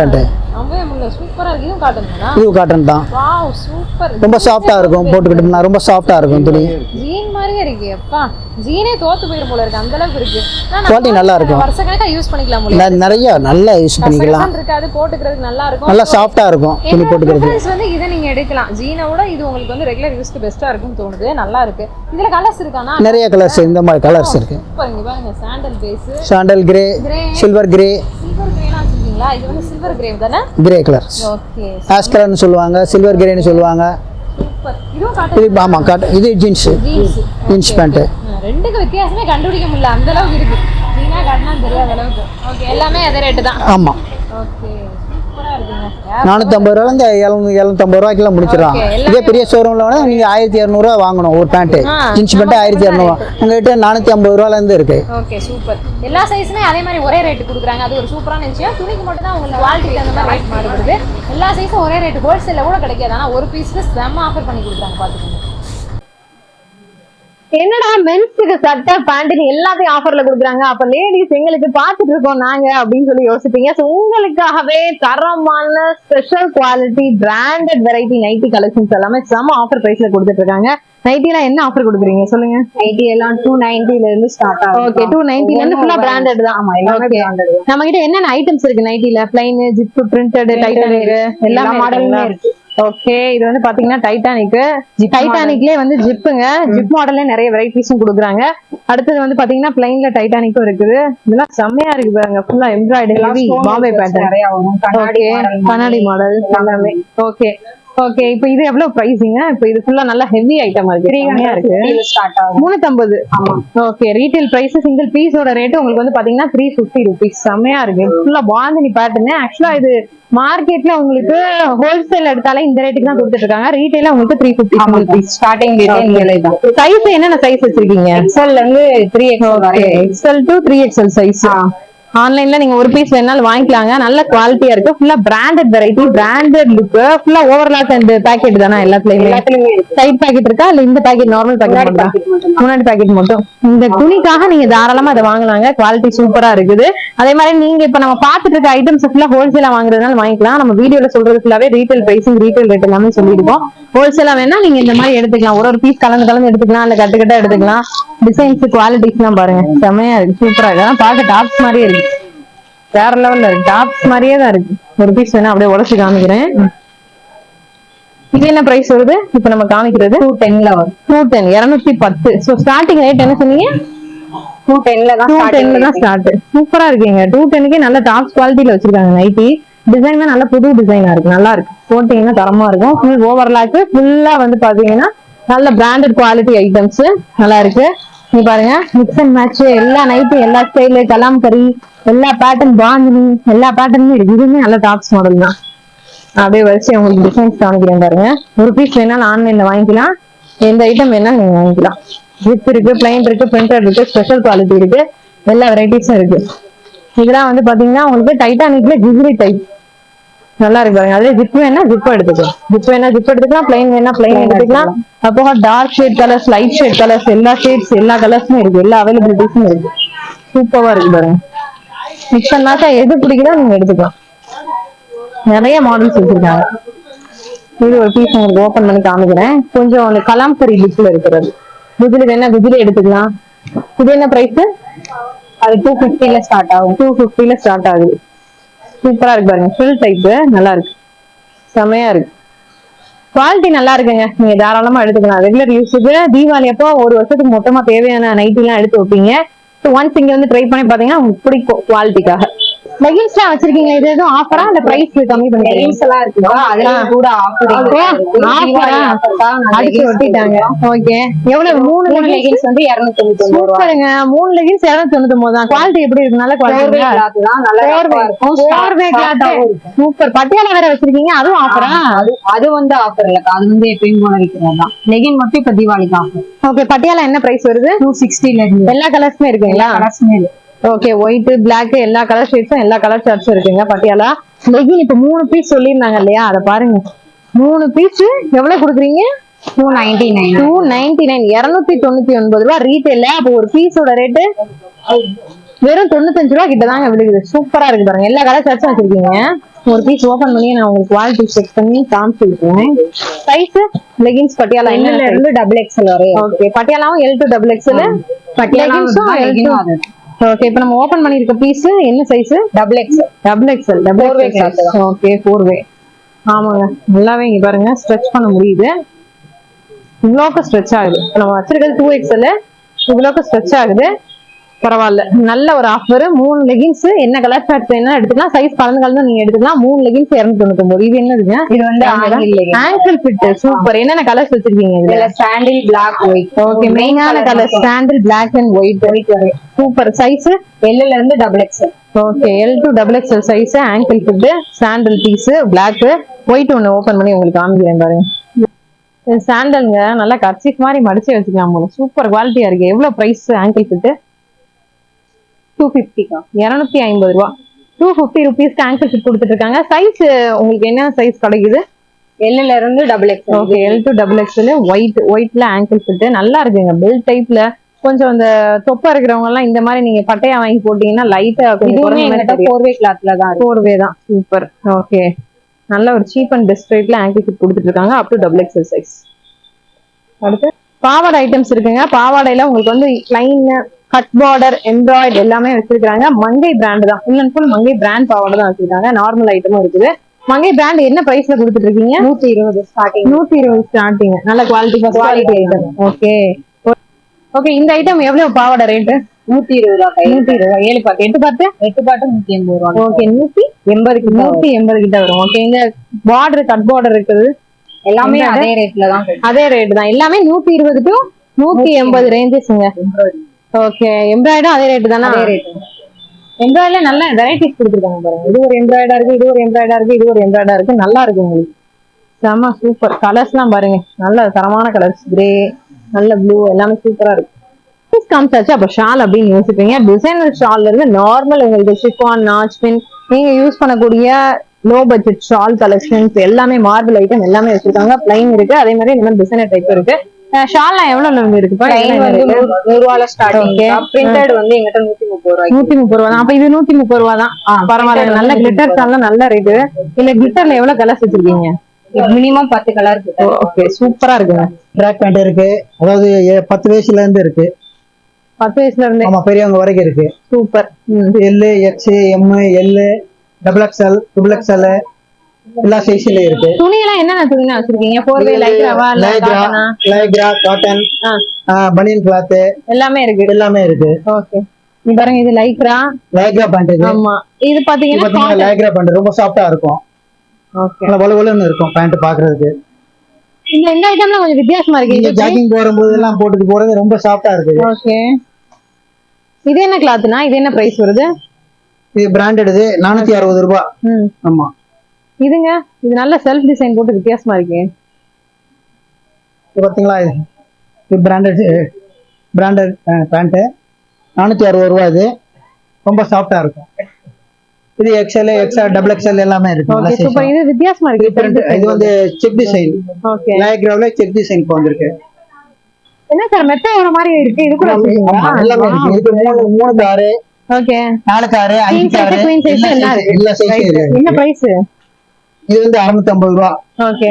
முடியல சூப்பரா இருக்கு காட்டன் இது காட்டன் தான்? வாவ் சூப்பர் ரொம்ப சாஃப்டாக இருக்கும் போட்டுக்கிட்டோம்னா ரொம்ப சாஃப்டாக இருக்கும் துணி. ஜீன் மாதிரியே இருக்கு அப்பா. ஜீனே தோத்து போயிடும் போல இருக்கு அந்த அளவுக்கு இருக்கு. Quality நல்லா இருக்கும். வருஷ கணக்கா யூஸ் பண்ணிக்கலாம் ந- நிறைய நல்லா யூஸ் பண்ணிக்கலாம். இருக்காது போட்டுக்கிறதுக்கு நல்லா இருக்கும். நல்லா சாஃப்டாக இருக்கும் துணி என்னோட போட்டுக்கிறது. preference வந்து இதை நீங்க எடுக்கலாம். ஜீனை விட இது உங்களுக்கு வந்து ரெகுலர் யூஸ்க்கு பெஸ்டா இருக்கும்னு தோணுது. நல்லா இருக்கு. இதுல கலர்ஸ் இருக்கானா நிறைய கலர்ஸ் இந்த மாதிரி கலர்ஸ் இருக்கு. பாருங்க பாருங்க sandal base sandal grey silver grey வச்சிருக்கீங்களா இது வந்து சில்வர் கிரே தானே? கிரே கலர் ஓகே ஆஷ் கலர்னு சொல்லுவாங்க. சில்வர் கிரேன்னு சொல்லுவாங்க இது ஆமாம் காட்டன் இது ஜீன்ஸு ஜீன்ஸ் பேண்ட்டு ரெண்டுக்கு வித்தியாசமே கண்டுபிடிக்க முடியல. அந்த அளவுக்கு இருக்கு. ஜீனா காட்டினா தெரியாத அளவுக்கு. ஓகே எல்லாமே அதே ரேட்டு தான். ஆமாம் ஓகே நானூற்றம்பது ரூபாலேருந்து எழுநூறு எழுநூத்தம்பது ரூபாய்க்கெல்லாம் முடிச்சிடலாம் இதே பெரிய ஷோரூமில் வேணால் நீங்கள் ஆயிரத்தி இரநூறுவா வாங்கணும் ஒரு பேண்ட்டு ஜீன்ஸ் பேண்ட்டு ஆயிரத்தி இரநூறுவா உங்கள்கிட்ட நானூற்றி ஐம்பது ரூபாலேருந்து இருக்குது ஓகே சூப்பர் எல்லா சைஸுமே அதே மாதிரி ஒரே ரேட் கொடுக்குறாங்க. அது ஒரு சூப்பரான விஷயம். துணிக்கு மட்டும் தான் உங்களுக்கு குவாலிட்டிக்கு அந்த மாதிரி ரேட் மாறுபடுது. எல்லா சைஸும் ஒரே ரேட் ஹோல்சேலில் கூட கிடைக்காது. ஆனால் ஒரு பீஸ்க்கு செம்ம ஆஃபர் பண்ணி கொடுக்குறாங்க பார்த்துக்கோங்க என்னடா மென்ஸுக்கு சட்டை பேண்ட் எல்லாத்தையும் ஆஃபர்ல கொடுக்குறாங்க. அப்ப லேடிஸ் எங்களுக்கு பார்த்துட்டு இருக்கோம் நாங்க அப்படின்னு சொல்லி யோசிப்பீங்க. ஸோ உங்களுக்காகவே தரமான special quality branded variety nighty collections எல்லாமே செம ஆஃபர் பிரைஸ்ல கொடுத்துட்டு இருக்காங்க. நைட்டிலாம் என்ன ஆஃபர் கொடுக்குறீங்க? சொல்லுங்க. நைட்டி எல்லாம் டூ நைன்டில இருந்து ஸ்டார்ட் ஆகும் ஓகே டூ நைன்டில இருந்து ஃபுல்லா பிராண்டட் தான். ஆமா எல்லாமே தான். நம்ம கிட்ட என்னென்ன ஐட்டம்ஸ் இருக்கு நைட்டில பிளைன் ஜிப் பிரிண்டட் டைட்டானிக் எல்லா மாடலுமே இருக்கு. ஓகே இது வந்து பாத்தீங்கன்னா டைட்டானிக் டைட்டானிக்லயே வந்து ஜிப்புங்க ஜிப் மாடல்ல நிறைய வெரைட்டிஸும் கொடுக்குறாங்க. அடுத்தது வந்து பாத்தீங்கன்னா பிளைன்ல டைட்டானிக்கும் இருக்குது. இதெல்லாம் செம்மையா இருக்கு பாருங்க. ஃபுல்லா எம்ப்ராய்டரி பாம்பே பேட்டர்ன் கண்ணாடி மாடல் எல்லாமே. ஓகே ஓகே இப்போ இது எவ்வளவு பிரைஸிங்க இப்போ இது ஃபுல்லா நல்லா ஹெவி ஐட்டமா இருக்கு. செம்மையா இருக்கு. ஸ்டார்ட் ஆகும். முன்னூத்தம்பது. ஓகே ரீட்டைல் பிரைஸ் சிங்கிள் பீஸோட ரேட் உங்களுக்கு வந்து பாத்தீங்கன்னா த்ரீ ஃபிஃப்டி ருபீஸ் செம்மையா இருக்கு. ஃபுல்லா பாந்தினி பேட்டர்னு ஆக்சுவலா இது மார்க்கெட்ல உங்களுக்கு ஹோல்சேல் எடுத்தாலே இந்த ரேட்டுக்கு தான் கொடுத்துட்டு இருக்காங்க. ரீட்டைல உங்களுக்கு three fifty single piece starting rate தான் சைஸ் என்னென்ன சைஸ் வச்சிருக்கீங்க? எக்ஸல்ல இருந்து three XL okay XL to three XL size ஆன்லைன்ல நீங்க ஒரு பீஸ் வேணாலும் வாங்கிக்கலாங்க. நல்ல குவாலிட்டியா இருக்கு. ஃபுல்லா பிராண்டட் வெரைட்டி பிராண்டட் லுக் ஃபுல்லா ஓவர்லாக் அண்ட் பேக்கெட் தானே எல்லாத்துலயுமே? சைட் பாக்கெட் இருக்கா? இல்ல இந்த பாக்கெட் நார்மல் பாக்கெட் மட்டும்? தான். முன்னாடி பாக்கெட் மட்டும். இந்த துணிக்காக நீங்க தாராளமா அதை வாங்கலாங்க. குவாலிட்டி சூப்பரா இருக்குது. அதே மாதிரி நீங்க இப்ப நம்ம பாத்துட்டு இருக்க ஐட்டம்ஸ் ஃபுல்லா ஹோல்சேலா வாங்குறதுனால வாங்கிக்கலாம். நம்ம வீடியோல சொல்றது ஃபுல்லாவே ரீட்டைல் பிரைசிங் ரீட்டைல் ரேட் எல்லாமே சொல்லிருக்கோம் ஹோல்சேலா வேணா நீங்க இந்த மாதிரி எடுத்துக்கலாம். ஒரு ஒரு பீஸ் கலந்து கலந்து எடுத்துக்கலாம். இல்ல கட்டு கட்டா எடுத்துக்கலாம். டிசைன்ஸ் குவாலிட்டிஸ் எல்லாம் பாருங்க. செமையா இருக்கு. சூப்பரா இருக்கு. பார்க்க டாப்ஸ் மாதிரியே இருக்கு. வேற லெவல்ல இருக்கு டாப்ஸ் மாதிரியே தான் இருக்கு. ஒரு பீஸ் வேணா அப்படியே உடச்சு காமிக்கிறேன். இது என்ன பிரைஸ் வருது? இப்ப நம்ம காமிக்கிறது. டூ டென்ல வரும். டூ டென் இருநூத்தி பத்து. ஸோ ஸ்டார்டிங் ரேட் என்ன சொன்னீங்க? டூ டென்ல தான் டூ டென்ல தான். ஸ்டார்ட் சூப்பரா இருக்குங்க. டூ டென்னுக்கே நல்ல டாப் குவாலிட்டியில வச்சிருக்காங்க நைட்டி டிசைன் நல்ல புது டிசைனா இருக்கு. நல்லா இருக்கு. போட்டீங்கன்னா தரமா இருக்கும். ஃபுல் ஓவர்லாக்கு ஃபுல்லா வந்து பாத்தீங்கன்னா நல்ல பிராண்டட் குவாலிட்டி ஐட்டம்ஸ் நல்லா இருக்கு. நீ பாருங்க மிக்ஸ் அண்ட் மேட்ச் எல்லா நைட்டும் எல்லா ஸ்டைலு கலாம்கரி எல்லா பேட்டர்ன் பாந்தினி எல்லா பேட்டர்னுமே இருக்கு இதுவுமே நல்ல டாப்ஸ் மாடல் தான். அப்படியே வரிசை உங்களுக்கு டிசைன்ஸ் காமிக்கிறேன் பாருங்க. ஒரு பீஸ் வேணாலும் ஆன்லைன்ல வாங்கிக்கலாம். எந்த ஐட்டம் வேணாலும் நீங்க வாங்கிக்கலாம். ஜிப் இருக்கு பிளைன் இருக்கு பிரிண்டட் இருக்கு ஸ்பெஷல் குவாலிட்டி இருக்கு எல்லா வெரைட்டிஸும் இருக்கு. இதெல்லாம் வந்து பாத்தீங்கன்னா உங்களுக்கு டைட்டானிக்ல ஜிகிரி டைப் நல்லா இருக்கு பாருங்க. அதுல ஜிப் வேணா ஜிப் எடுத்துக்கலாம். ஜிப் வேணா ஜிப் எடுத்துக்கலாம் பிளைன் வேணா பிளைன் எடுத்துக்கலாம். அப்போ dark shade colours light shade colours எல்லா ஷேட்ஸ் எல்லா கலர்ஸும் இருக்கு. எல்லா அவைலபிலிட்டிஸும் இருக்கு. சூப்பரா இருக்கு பாருங்க. மிக்ஸ் பண்ணாக்கா எது பிடிக்குதோ நீங்க எடுத்துக்கலாம். நிறைய மாடல்ஸ் வச்சிருக்காங்க. இது ஒரு பீஸ் உங்களுக்கு ஓபன் பண்ணி காமிக்கிறேன். கொஞ்சம் அந்த கலாம்கரி லுக்ல இருக்கிறது. குஜிலி வேணா குஜிலி எடுத்துக்கலாம். இது என்ன பிரைஸ் அது டூ பிப்டில ஸ்டார்ட் ஆகும். டூ ஃபிஃப்டில ஸ்டார்ட் ஆகுது. சூப்பரா இருக்கு பாருங்க. ஃபுல் டைப் நல்லா இருக்கு. செமையா இருக்கு. குவாலிட்டி நல்லா இருக்குங்க. நீங்க தாராளமா எடுத்துக்கலாம். ரெகுலர் யூஸுக்கு தீபாவளி அப்போ ஒரு வருஷத்துக்கு மொத்தமா தேவையான நைட்டி எல்லாம் எடுத்து வைப்பீங்க. ஒன்ஸ் இங்க வந்து ட்ரை பண்ணி பாத்தீங்கன்னா உங்களுக்கு பிடிக்கும் குவாலிட்டிக்காக லெகின்ஸ் எல்லாம் வச்சிருக்கீங்க. இது எதுவும் ஆஃபரா இல்ல பிரைஸ் கம்மி பண்ணிக்கிறீங்க லெகின்ஸ் எல்லாம் இருக்குதா கூட ஆஃபர் அடிச்சு ஒட்டிட்டாங்க. ஓகே எவ்வளவு? மூணு மூணு லெகின்ஸ் வந்து இருநூத்தி தொண்ணூத்தி மூணு லெகின்ஸ் இருநூத்தி தொண்ணூத்தி ஒன்பது தான். குவாலிட்டி எப்படி இருக்கு? நல்ல குவாலிட்டி. சூப்பர் பட்டியாலா வேற வச்சிருக்கீங்க? அதுவும் ஆஃபரா அது அது வந்து ஆஃபர் இல்லக்கா அது வந்து எப்பயும் போல விற்கிறது தான். லெகின் மட்டும் இப்ப தீபாவளிக்கு ஆஃபர் ஓகே பட்டியாலா என்ன பிரைஸ் வருது? டூ சிக்ஸ்டில இருந்து. எல்லா கலர்ஸுமே இருக்குங்களா? கலர்ஸுமே இருக்கு. ஓகே ஒயிட் பிளாக் எல்லா கலர் ஷேட்ஸும் எல்லா கலர் ஷர்ட்ஸும் இருக்குங்க பட்டியாலா லெகின் இப்ப மூணு பீஸ் சொல்லியிருந்தாங்க இல்லையா? அதை பாருங்க. மூணு பீஸ் எவ்வளவு கொடுக்குறீங்க? Two ninety nine two ninety nine இருநூத்தி தொண்ணூத்தி ஒன்பது ரூபா ரீட்டைல அப்போ ஒரு பீஸோட ரேட்டு வெறும் தொண்ணூத்தஞ்சு ரூபா கிட்ட தாங்க விழுகுது சூப்பரா இருக்கு பாருங்க. எல்லா கலர் ஷர்ட்ஸும் வச்சிருக்கீங்க. ஒரு பீஸ் ஓபன் பண்ணி நான் உங்களுக்கு குவாலிட்டி செக் பண்ணி காமிச்சிருக்கேன் சைஸ் லெகின்ஸ் பட்டியாலா என்ன இருந்து டபுள் எக்ஸ்எல் வரையும் ஓகே பட்டியாலாவும் எல் டு டபுள் எக்ஸ்எல் லெகின்ஸும் எல் ஓகே இப்போ நம்ம ஓபன் பண்ணிருக்க பீஸ் என்ன size double XL double XL double தான். ஓகே ஃபோர் வே ஆமாங்க. நல்லாவே இங்க பாருங்க ஸ்ட்ரெச் பண்ண முடியுது. இவ்வளோக்கு ஸ்ட்ரெச் ஆகுது. நம்ம வச்சிருக்கிறது டூ எக்ஸ்எல் இவ்வளோக்கு ஸ்ட்ரெச் ஆகுது. பரவாயில்ல. நல்ல ஒரு ஆஃபர் மூணு லெகின்ஸ் என்ன கலர் ஷர்ட் வேணா எடுத்துக்கலாம். சைஸ் கலந்து கலந்து நீங்க எடுத்துக்கலாம். மூணு லெகின்ஸ் இருநூத்தி தொண்ணூத்தி இது என்னதுங்க இது? வந்து ஆங்கிள் ஃபிட் சூப்பர் என்னென்ன கலர்ஸ் வச்சிருக்கீங்க இதுல? சாண்டில் பிளாக் ஒயிட் ஓகே மெயினான colour standard black and white white super size எல்லுல இருந்து double XL okay L to double XL size ankle fit sandal piece black white ஒன்று ஓபன் பண்ணி உங்களுக்கு காமிக்கிறேன் பாருங்க. சாண்டல்ங்க நல்லா கர்ச்சிஃப் மாதிரி மடிச்சு வச்சுக்கலாம் போல. சூப்பர் குவாலிட்டியா இருக்கு. எவ்வளவு பிரைஸ் ஆங்கிள் ஃபிட் டூ பிப்டிக்கா இரநூத்தி ஐம்பது ரூபா. டூ ஃபிஃப்டி ருபீஸ்க்கு ஆங்கிள் ஃபிட் கொடுத்துட்டு இருக்காங்க சைஸ் உங்களுக்கு என்ன சைஸ் கிடைக்குது? எல்லுல இருந்து double XL okay L to double XL white ஒயிட்ல ankle fit நல்லா இருக்குங்க. பெல் டைப்ல கொஞ்சம் இந்த தொப்பை இருக்கிறவங்க எல்லாம் இந்த மாதிரி நீங்க பட்டையா வாங்கி போட்டீங்கன்னா லைட்டா கொஞ்சம் இதுவுமே குறைஞ்ச மாதிரி எங்கிட்ட தெரியும். ஃபோர் வே கிளாத்ல தான் இருக்கு. ஃபோர் வே தான். சூப்பர் ஓகே நல்ல ஒரு சீப் அண்ட் பெஸ்ட் ரேட்ல ஆங்கிள் ஃபிட் கொடுத்துட்டு இருக்காங்க up to double XL size அடுத்து பாவாடை ஐட்டம்ஸ் இருக்குங்க. பாவாடையில உங்களுக்கு வந்து லைன் கட் பார்டர் எம்ப்ராய்டு எல்லாமே வச்சிருக்காங்க மங்கை பிராண்ட் தான். அண்ட் ஃபுல் மங்கை பிராண்ட் பாவாடை தான் வச்சிருக்காங்க. நார்மல் ஐட்டமும் இருக்குது. மங்கை பிராண்ட் என்ன பிரைஸ்ல கொடுத்துட்டு இருக்கீங்க நூத்தி இருபது ஸ்டார்டிங் நூத்தி இருபது ஸ்டார்டிங் நல்ல quality quality item okay okay இந்த ஐட்டம் எவ்வளவு பாவாடை ரேட்டு நூத்தி இருபது ரூபா கை நூத்தி இருபது ஏழு பாட்டு எட்டு பாட்டு? எட்டு பாட்டு நூத்தி எண்பது ரூபா ஓகே நூத்தி எண்பதுக்கு நூத்தி எண்பது கிட்ட வரும். ஓகே இந்த பார்டர் கட் பார்டர் இருக்குது. எல்லாமே? அதே ரேட்ல தான். அதே ரேட் தான். எல்லாமே நூத்தி இருபது டு நூத்தி எண்பது ரேஞ்சஸ்ங்க ஓகே எம்ப்ராய்டும் அதே ரேட் தானே? அதே ரேட் எம்ப்ராய்டர்ல நல்ல வெரைட்டிஸ் கொடுத்துருக்காங்க பாருங்க. இது ஒரு எம்ப்ராய்டா இருக்கு இது ஒரு எம்ப்ராய்டா இருக்கு இது ஒரு எம்ப்ராய்டா இருக்கு. நல்லா இருக்கு உங்களுக்கு. செம்ம சூப்பர் கலர்ஸ்லாம் பாருங்க. நல்ல தரமான கலர்ஸ் கிரே நல்ல ப்ளூ எல்லாமே சூப்பரா இருக்கு. காமிச்சாச்சு அப்ப ஷால் அப்படின்னு யோசிப்பீங்க. டிசைனர் ஷால்ல இருந்து நார்மல் உங்களுக்கு ஷிஃபான் நாச்பின் நீங்க யூஸ் பண்ணக்கூடிய லோ பட்ஜெட் ஷால் கலெக்ஷன்ஸ் எல்லாமே மார்பிள் ஐட்டம் எல்லாமே வச்சிருக்காங்க. பிளைன் இருக்கு. அதே மாதிரி இந்த மாதிரி டிசைனர் டைப் இருக்கு. ஷால்லாம் எவ்வளவு இருந்து இருக்குப்பா லைன் வந்து நூறு நூறு ரூபால ஸ்டார்டிங். பிரிண்டட் வந்து எங்கிட்ட நூத்தி முப்பது ரூபாய்க்கு நூத்தி முப்பது ரூபா அப்ப இது நூத்தி முப்பது ரூபா தான். பரவாயில்ல நல்ல கிளிட்டர் ஷால்லாம் நல்ல ரேட்டு இல்ல கிளிட்டர்ல எவ்வளவு கலர்ஸ் வச்சிருக்கீங்க? மினிமம் பத்து கலர் ஓகே சூப்பரா இருக்குங்க ட்ராக் பேண்ட் இருக்கு. அதாவது பத்து வயசுல இருந்து இருக்கு. பத்து வயசுல இருந்தே? ஆமா பெரியவங்க வரைக்கும் இருக்கு. Super L X M L double XL triple XL எல்லா சைஸ்லயும் இருக்கு. துணி எல்லாம் என்னென்ன துணி வச்சிருக்கீங்க? போர்வே லைக்ராவா இல்ல Lycra Lycra cotton banian cloth எல்லாமே இருக்கு. எல்லாமே இருக்கு. ஓகே நீ பாருங்க இது லைக்ரா லைக்ரா பேண்ட் இது. ஆமா. இது பாத்தீங்கன்னா லைக்ரா பேண்ட் ரொம்ப சாஃப்டா இருக்கும். ஓகே நல்லா வலுவலுன்னு இருக்கும் பேண்ட் பாக்குறதுக்கு. இந்த இந்த ஐட்டம்லாம் கொஞ்சம் வித்தியாசமா இருக்கு. ஜாக்கிங் போடும்போது எல்லாம் போட்டுட்டு போறது ரொம்ப சாஃப்டா இருக்கு ஓகே இது என்ன கிளாத்னா இது என்ன பிரைஸ் வருது? இது பிராண்டட் இது நானூத்தி அறுபது ரூபாய் ம். ஆமா. இதுங்க இது நல்ல செல்ஃப் டிசைன் போட்டு வித்தியாசமா இருக்கு. இது பாத்தீங்களா? இது இது பிராண்டட் பிராண்டட் பேண்ட் நானூத்தி அறுபது ரூபாய் இது. ரொம்ப சாஃப்டா இருக்கும். இது எக்ஸ்எல் எக்ஸ்எல் டபுள் எக்ஸ்எல் எல்லாமே இருக்கு. சூப்பர் இது வித்தியாசமா இது இருக்கு இது வந்து செக் டிசைன் ஓகே லைக்ராவில் செக் டிசைன் இப்போ வந்திருக்கு. என்ன சார் மெத்த வர மாதிரி இருக்கு. இது கூட எல்லாமே இருக்கு. இதுக்கு மூணு மூணு காரு ஓகே நாலு காரு அஞ்சு காரு சைஸும் இருக்கு. என்ன பிரைஸ் இது வந்து அறுநூத்தி ஐம்பது ரூபா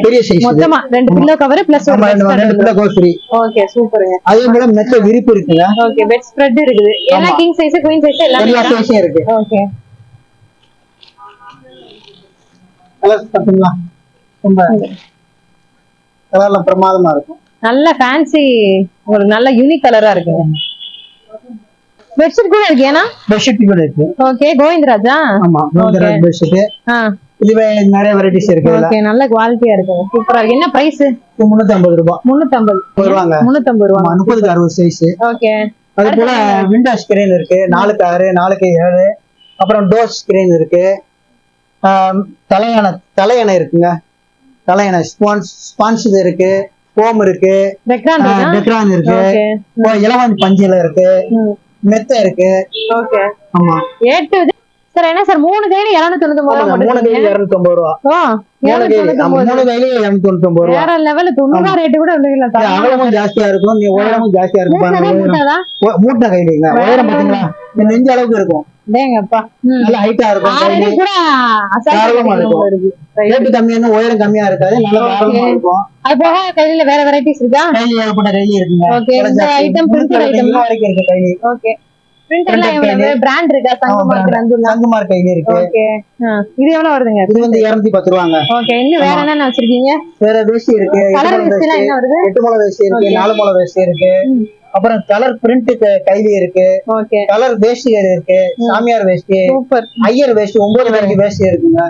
பெரிய சைஸ் மொத்தமா ரெண்டு பில்லோ கவர் பிளஸ் ஒரு ரெண்டு ஃப்ரீ ஓகே சூப்பருங்க அதே போல மெத்த விரிப்பு இருக்குங்க ஓகே பெட் ஸ்ப்ரெட் இருக்குது. எல்லா. கிங் சைஸ் குயின் சைஸ் எல்லா சைஸும் இருக்கு. ஓகே கலர்ஸ் பாத்தீங்களா? ரொம்ப கலர்ல பிரமாதமா இருக்கும். நல்ல ஃபேன்சி உங்களுக்கு நல்ல யூனிக் கலரா இருக்குங்க பெட்ஷீட் கூட இருக்கு ஏன்னா? பெட்ஷீட் கூட இருக்கு. ஓகே கோவிந்தராஜா? ஆமா கோவிந்தராஜ் பெட்ஷீட் இதுவே நிறைய வெரைட்டிஸ் இருக்கு ஓகே நல்ல குவாலிட்டியா இருக்கு. சூப்பரா இருக்கு. என்ன பிரைஸ் இது முன்னூத்தி ஐம்பது ரூபாய் முன்னூத்தம்பது. வருவாங்க. முன்னூத்தம்பது ரூபா? ஆமா முப்பதுக்கு அறுபது சைஸ் ஓகே அது போல விண்டோ ஸ்கிரீன் இருக்கு. நாலுக்கு ஆறு நாலுக்கு ஏழு. அப்புறம் டோர் ஸ்கிரீன் இருக்கு. தலையணை தலையணை இருக்குங்க. தலையணை ஸ்பான்ஸ் ஸ்பான்ஸ் இருக்கு. ஃபோம் இருக்கு. டெக்ரான் இருக்கு? இலவன் பஞ்சில இருக்கு. மெத்த இருக்கு. ஓகே ஆமா. சார் என்ன சார் மூணு கையில இருநூத்தி தொண்ணூத்தி மூணு ஒன்பது கையில இருநூத்தி ஐம்பது ரூபா. ஓ மூணு கையில கையில இருநூத்தி தொண்ணூத்தி ஒன்பது ரூபா. வேற லெவல் தொண்ணூறு ரேட்டு கூட இல்ல ஜாஸ்தியா இருக்கும். நீ உயரமும் ஜாஸ்தியா இருக்கும் மூட்டை கையில உயரம் பாத்தீங்களா? நெஞ்ச அளவுக்கு இருக்கும். நல்ல ஹைட்டா இருக்கும். தாராளமா இருக்கும். இருக்கு. Right. ரேட்டு கம்மியான உயரம் கம்மியா இருக்காது. நல்ல தாராளமா இருக்கும். அது போக கையில வேற வெரைட்டிஸ் இருக்கா? கைலி ஏகப்பட்ட கைலி இருக்குங்க. ஓகே விலை இந்த ஜாஸ்தி. ஐட்டம் அறுபத்தஞ்சு ஐட்டம் வரைக்கும் இருக்கு ஓகே பிரிண்ட் இருக்கா? சங்குமார் கைலி இருக்கு. இது எவ்வளவு வருதுங்க? இது வந்து இருநூத்தி பத்து ரூபாங்க. ஓகே இன்னும் வேற என்னென்ன வச்சிருக்கீங்க? வேற வேஷ்டி இருக்கு எட்டு கலர் என்ன வருது? முளை வேஷ்டி இருக்கு நாலு முளை வேஷ்டி இருக்கு. அப்புறம் கலர் பிரிண்ட் கைலி இருக்கு. கலர் வேஷ்டி இருக்கு. சாமியார் வேஷ்டி சூப்பர் ஐயர் வேஷ்டி ஒன்பது வரைக்கும் வேஷ்டி இருக்குங்க.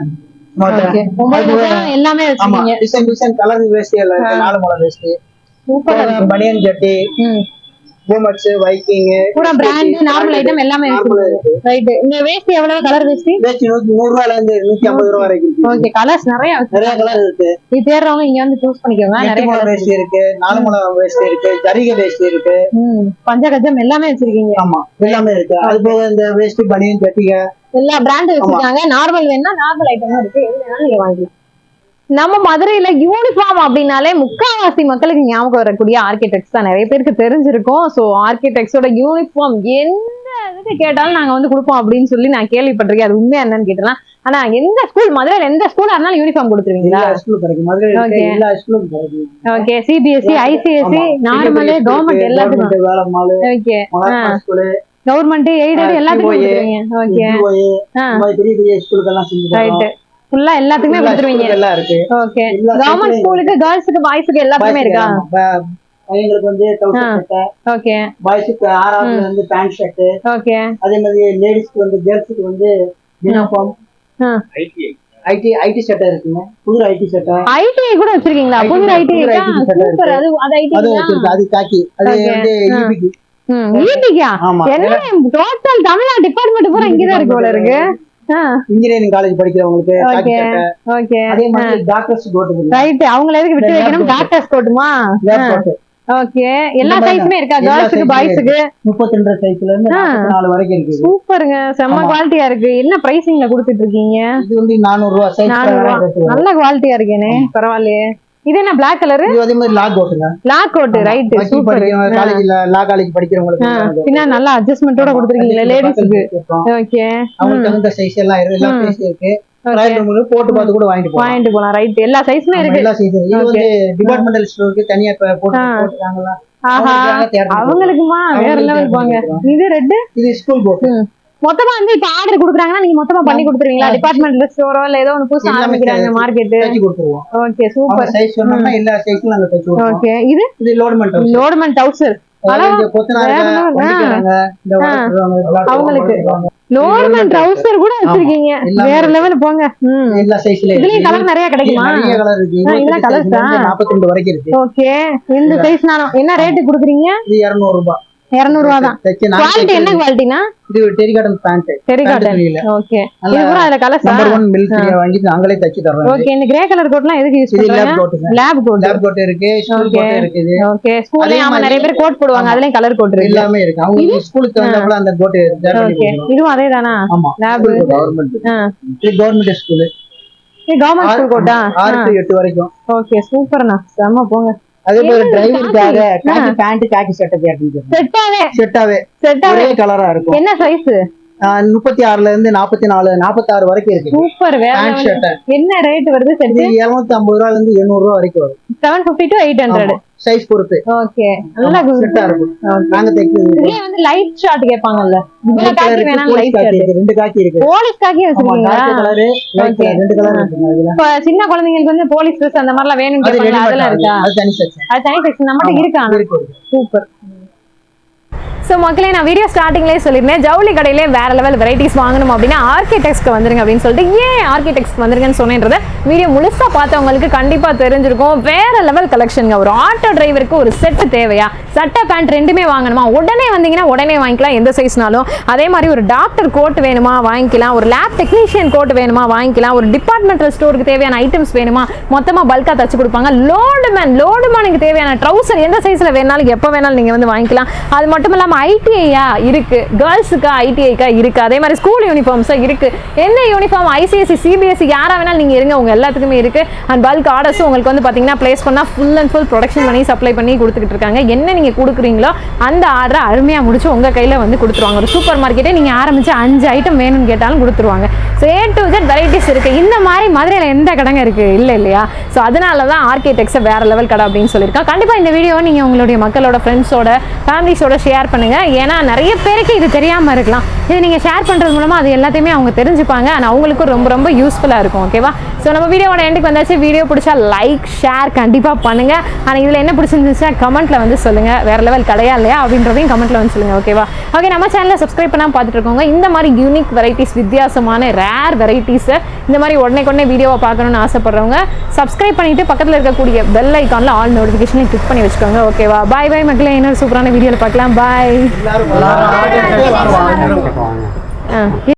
எல்லாமே ஆமா வச்சிருக்கீங்க டிசைன் டிசைன் கலர் வேஷ்டி நாலு முளை வேஷ்டி. சூப்பர் பனியன் ஜட்டி ம் பூமக்ஸ் வைக்கிங் பூரா பிராண்ட் நார்மல் ஐட்டம் எல்லாமே இருக்கு ரைட் இந்த வேஷ்டி எவ்வளவு கலர் வேஷ்டி? வேஷ்டி நூத்தி நூறு ரூபாயில இருந்து நூத்தி ஐம்பது ரூபா வரைக்கும். ஓகே கலர்ஸ் நிறைய நிறைய கலர் இருக்கு. இது தேடுறவங்க இங்க வந்து சூஸ் பண்ணிக்கோங்க. நிறைய கலர் வேஷ்டி இருக்கு. நாலு முளை வேஷ்டி இருக்கு ஜரிகை வேஷ்டி இருக்கு. பஞ்சகஜம் எல்லாமே வச்சிருக்கீங்க. ஆமா எல்லாமே இருக்கு. அது போக இந்த வேஷ்டி பனியன் ஜட்டிக எல்லா பிராண்ட் வச்சிருக்காங்க. நார்மல் வேணா நார்மல் ஐட்டமும் இருக்கு. எது வேணாலும் நீங்க வாங்கிக்கலாம். நம்ம மதுரையில யூனிஃபார்ம் அப்படின்னாலே முக்காவாசி மக்களுக்கு ஞாபகம் வரக்கூடிய ஆர்கிடெக்ட்ஸ் தான் நிறைய பேருக்கு தெரிஞ்சிருக்கும். ஸோ ஆர்கிடெக்ட்ஸோட யூனிஃபார்ம் எந்த இதுக்கு கேட்டாலும் நாங்க வந்து கொடுப்போம் அப்படின்னு சொல்லி நான் கேள்விப்பட்டிருக்கேன். அது உண்மையா என்னன்னு கேட்டலாம் ஆனா எந்த ஸ்கூல் மதுரையில எந்த ஸ்கூலா இருந்தாலும் யூனிஃபார்ம் கொடுத்துருவீங்களா? Okay CBSE ICSE normal government எல்லாத்துக்கும். கவர்மெண்ட் எய்டட் எல்லாத்துக்கும் ஓகே பெரிய பெரிய ஸ்கூலுக்கெல்லாம் ஃபுல்லா எல்லாத்துக்குமே எல்லா கொடுத்துருவீங்க. எல்லாம் இருக்கு. ஓகே கவர்மெண்ட் ஸ்கூலுக்கு கேர்ள்ஸுக்கு பாய்ஸுக்கு எல்லாத்துக்குமே இருக்கா? பையங்களுக்கு வந்து டவுசர் சட்டை ஓகே பாய்ஸுக்கு ஆறாவதுல இருந்து பேண்ட் ஷர்ட் ஓகே அதே மாதிரி லேடிஸ்க்கு வந்து கேர்ள்ஸுக்கு வந்து யூனிஃபார்ம் ஐடி ஐடி சட்டை இருக்குங்க. புது ஐடி சட்டை ஐடிஐ கூட வச்சிருக்கீங்களா? IT புது set சூப்பர் அது அது அது ஐடிஐ வச்சிருக்கு. அது காக்கி அது. வந்து ஆ. EBக்கு. ஈபிக்கா ஆமா. என்ன? டோட்டல் தமிழ்நாடு டிபார்ட்மெண்ட் பூரா இங்கதான் இருக்கு போல இருக்கு. இன்ஜினியரிங் காலேஜ் படிக்கிறவங்களுக்கு அதே மாதிரி டாக்டர்ஸ் கோட்டு ரைட் அவங்கள எதுக்கு விட்டு வைக்கணும். டாக்டர்ஸ் கோட்டுமா ஓகே எல்லா சைஸுமே இருக்கா? size-மே பாய்ஸுக்கு முப்பத்தி ரெண்டு சைஸ்ல இருந்து ஆ. நாற்பத்தி நாலு வரைக்கும் இருக்குது சூப்பருங்க செம்ம. குவாலிட்டியா இருக்கு. என்ன பிரைசிங்ல கொடுத்துட்டு இருக்கீங்க? இது வந்து நானூறு ரூபா சைஸ். நல்ல குவாலிட்டியா இருக்கேனே. பரவாயில்லையே. இது என்ன பிளாக் கலர் இது அதே மாதிரி லா கோட்டுங்க பிளாக் கோட் ரைட் சூப்பர் காலேஜ்ல லா காலேஜ் படிக்கிறவங்களுக்கு. பின்ன நல்லா அட்ஜஸ்ட்மெண்டோட கொடுத்துருக்கீங்களா அதுக்கு லேடிஸ்க்கு. ஓகே அவங்களுக்கு தகுந்த சைஸ் எல்லாம் இருக்கு எல்லா. சைஸ் இருக்கு. போட்டு பார்த்து கூட வாங்கிட்டு வாங்கிட்டு போலாம் ரைட் எல்லா சைஸுமே இருக்கு. எல்லா சைஸ் இது வந்து டிபார்ட்மெண்டல் ஸ்டோருக்கு தனியா போட்டு தேர்ந்தெடுத்து அவங்களுக்குமா? வேற லெவல் போங்க. இது ரெட் இது ஸ்கூல் போட்டு மொத்தமா வந்து இப்ப ஆர்டர் குடுக்குறாங்கன்னா நீங்க மொத்தமா பண்ணி கொடுத்துருவீங்களா. டிபார்ட்மெண்டல் ஸ்டோரோ இல்ல ஏதோ ஒன்று புதுசா ஆரம்பிக்கிறாங்க. மார்க்கெட் ஓகே சூப்பர் சைஸ் சொன்னோம்னா எல்லா சைஸ்க்கும் நாங்க தச்சு கொடுப்போம். ஓகே இது? இது லோடுமெண்ட் ஹவுஸ் லோடுமெண்ட் டவுசர் அவங்களுக்கு. லோடுமெண்ட் ட்ரவுசர் கூட வச்சிருக்கீங்க. வேற. லெவல் போங்க. எல்லா சைஸ்ல இதுலயும் கலர் நிறைய கிடைக்குமா? நிறைய கலர் இருக்கு இதெல்லாம் ஆ? நாற்பத்தி ரெண்டு வரைக்கும் இருக்கு ஓகே இந்த சைஸ் நானும் என்ன ரேட்டு குடுக்குறீங்க? இது இருநூறு ரூபாய் இருநூறு ரூபா தான். குவாலிட்டி என்ன. குவாலிட்டினா இது டெரிகாட்டன் பேண்ட் டெரிகாட்டன் ஓகே இது பூரா அதுல கலர்ஸா நம்பர் ஒன் மில்க் வாங்கிட்டு நாங்களே தச்சு ஓகே இந்த கிரே கலர் கோட்லாம் எதுக்கு யூஸ் பண்றாங்க? லேப் கோட் லேப் கோட் இருக்கு ஸ்கூல். கோட் ஓகே ஸ்கூல்ல ஆமா நிறைய பேர் கோட் போடுவாங்க. அதுலயும் கலர் கோட் இருக்கு. எல்லாமே இருக்கு. அவங்க ஸ்கூலுக்கு தகுந்தாப்புல அந்த கோட் ஓகே இதுவும் அதே தானா. கவர்மெண்ட். இது? கவர்மெண்ட் ஸ்கூல் இது கவர்மெண்ட் ஸ்கூல் கோட்டா ஆறு டு எட்டு வரைக்கும். ஓகே சூப்பர்ண்ணா செம்ம போங்க. அதே போல டிரைவருக்காக காக்கி? காக்கி பேண்ட் காக்கி சட்டை கேட்டு செட்டாவே செட்டாவே செட்டாவே கலரா இருக்கும். என்ன சைஸ் முப்பத்தி ஆறுல இருந்து நாற்பத்தி நாலு நாற்பத்தி ஆறு வரைக்கும் இருக்கு சூப்பர் என்ன ரேட் வருது செட் இருநூத்தி ஐம்பது ரூபால இருந்து எண்ணூறு ரூபா வரைக்கும் வரும். Seven fifty to eight hundred size பொறுத்து. ஓகே நல்லா செட்டா இருக்கும். நாங்க தைக்கிறது வந்து லைட் ஷாட் கேட்பாங்கல்ல. White காக்கி வேணாம் இருக்கு, லைட் ஷாட் இருக்கு, ரெண்டு காக்கி இருக்கு. போலீஸ் காக்கி வச்சிருக்கீங்களா? Colour light. கலர் ரெண்டு கலர் இப்ப சின்ன குழந்தைங்களுக்கு வந்து போலீஸ் ட்ரெஸ் அந்த மாதிரிலாம் வேணும்னு அது கேட்பாங்க அதெல்லாம் இருக்கா? அது தனி செக்ஷன் அது தனி செக்ஷன் நம்மகிட்ட இருக்கா? இருக்கு சூப்பர் ஸோ மக்களே நான் வீடியோ ஸ்டார்டிங்லேயே சொல்லியிருந்தேன். ஜவுளி கடையிலே வேற லெவல் வெரைட்டிஸ் வாங்கணும் அப்படின்னா ஆர்கிடெக்ட்ஸ்க்கு வந்துருங்க அப்படின்னு சொல்லிட்டு ஏன் ஆர்கிடெக்ட்ஸ்க்கு வந்துருங்கன்னு சொன்னேன்றத வீடியோ முழுசாக பார்த்தவங்களுக்கு கண்டிப்பாக தெரிஞ்சிருக்கும். வேற லெவல் கலெக்ஷனுங்க ஒரு ஆட்டோ டிரைவருக்கு ஒரு செட்டு தேவையா? சட்டை பேண்ட் ரெண்டுமே வாங்கணுமா? உடனே வந்தீங்கன்னா உடனே வாங்கிக்கலாம். எந்த சைஸ்னாலும் அதே மாதிரி ஒரு டாக்டர் கோட் வேணுமா? வாங்கிக்கலாம். ஒரு லேப் டெக்னீஷியன் கோட் வேணுமா? வாங்கிக்கலாம். ஒரு டிபார்ட்மெண்டல் ஸ்டோருக்கு தேவையான ஐட்டம்ஸ் வேணுமா? மொத்தமாக பல்காக தச்சு கொடுப்பாங்க. லோடு மேன் லோடு மேனுக்கு தேவையான ட்ரௌசர் எந்த சைஸில் வேணாலும் எப்போ வேணாலும் நீங்கள் வந்து வாங்கிக்கலாம். அது மட்டும் இல்லாமல் ஐடிஐயா இருக்கு. கேர்ள்ஸுக்கா ஐடிஐக்கா இருக்குது அதே மாதிரி ஸ்கூல் யூனிஃபார்ம்ஸாக இருக்குது என்ன யூனிஃபார்ம் ஐசிஎஸ்சி சிபிஎஸ்சி யாராக வேணாலும் நீங்கள் இருங்க. உங்கள் எல்லாத்துக்குமே இருக்குது அண்ட் பல்க் ஆர்டர்ஸும் உங்களுக்கு வந்து பார்த்தீங்கன்னா ப்ளேஸ் பண்ணால் ஃபுல் அண்ட் ஃபுல் ப்ரொடக்ஷன் பண்ணி சப்ளை பண்ணி கொடுத்துக்கிட்டு இருக்காங்க. என்ன நீங்கள் கொடுக்குறீங்களோ அந்த ஆர்டரை அருமையாக முடிச்சு உங்கள் கையில் வந்து கொடுத்துருவாங்க. ஒரு சூப்பர் மார்க்கெட்டே நீங்கள் ஆரம்பித்து அஞ்சு ஐட்டம் வேணும்னு கேட்டாலும் கொடுத்துருவாங்க. So A to Z varieties இருக்குது இந்த மாதிரி மதுரையில் எந்த கடைங்க இருக்குது இல்லை இல்லையா? ஸோ அதனால தான் ஆர்கிடெக்ட்ஸை வேறு லெவல் கடை அப்படின்னு சொல்லியிருக்கேன் கண்டிப்பாக இந்த வீடியோ நீங்கள் உங்களுடைய மக்களோட ஃப்ரெண்ட்ஸோட ஃபேமிலிஸோட ஷேர் பண்ணுங்க. ஏன்னா நிறைய பேருக்கு இது தெரியாமல் இருக்கலாம். இது நீங்கள் ஷேர் பண்ணுறது மூலமாக அது எல்லாத்தையுமே அவங்க தெரிஞ்சுப்பாங்க. அண்ட் அவங்களுக்கும் ரொம்ப ரொம்ப யூஸ்ஃபுல்லாக இருக்கும். ஓகேவா ஸோ நம்ம வீடியோவோட எண்டுக்கு வந்தாச்சு. வீடியோ பிடிச்சா லைக் ஷேர் கண்டிப்பாக பண்ணுங்க. ஆனால் இதில் என்ன பிடிச்சிருந்துச்சுன்னா கமெண்ட்ல வந்து சொல்லுங்க. வேற லெவல் கடையா இல்லையா அப்படின்றதையும் கமெண்ட்ல வந்து சொல்லுங்க ஓகேவா ஓகே நம்ம சேனலை சப்ஸ்கிரைப் பண்ணாம பார்த்துட்டு இருக்கோங்க இந்த மாதிரி யூனிக் வெரைட்டிஸ் வித்தியாசமான ரேர் வெரைட்டிஸை இந்த மாதிரி உடனே உடனே வீடியோவை பார்க்கணும்னு ஆசைப்படுறவங்க சப்ஸ்கிரைப் பண்ணிட்டு பக்கத்தில் இருக்கக்கூடிய பெல் ஐக்கானில் ஆல் நோட்டிஃபிகேஷனை கிளிக் பண்ணி வச்சுக்கோங்க ஓகேவா பாய் பாய் மக்களே. இன்னொரு சூப்பரான வீடியோவில் பார்க்கலாம். பாய் ஆ.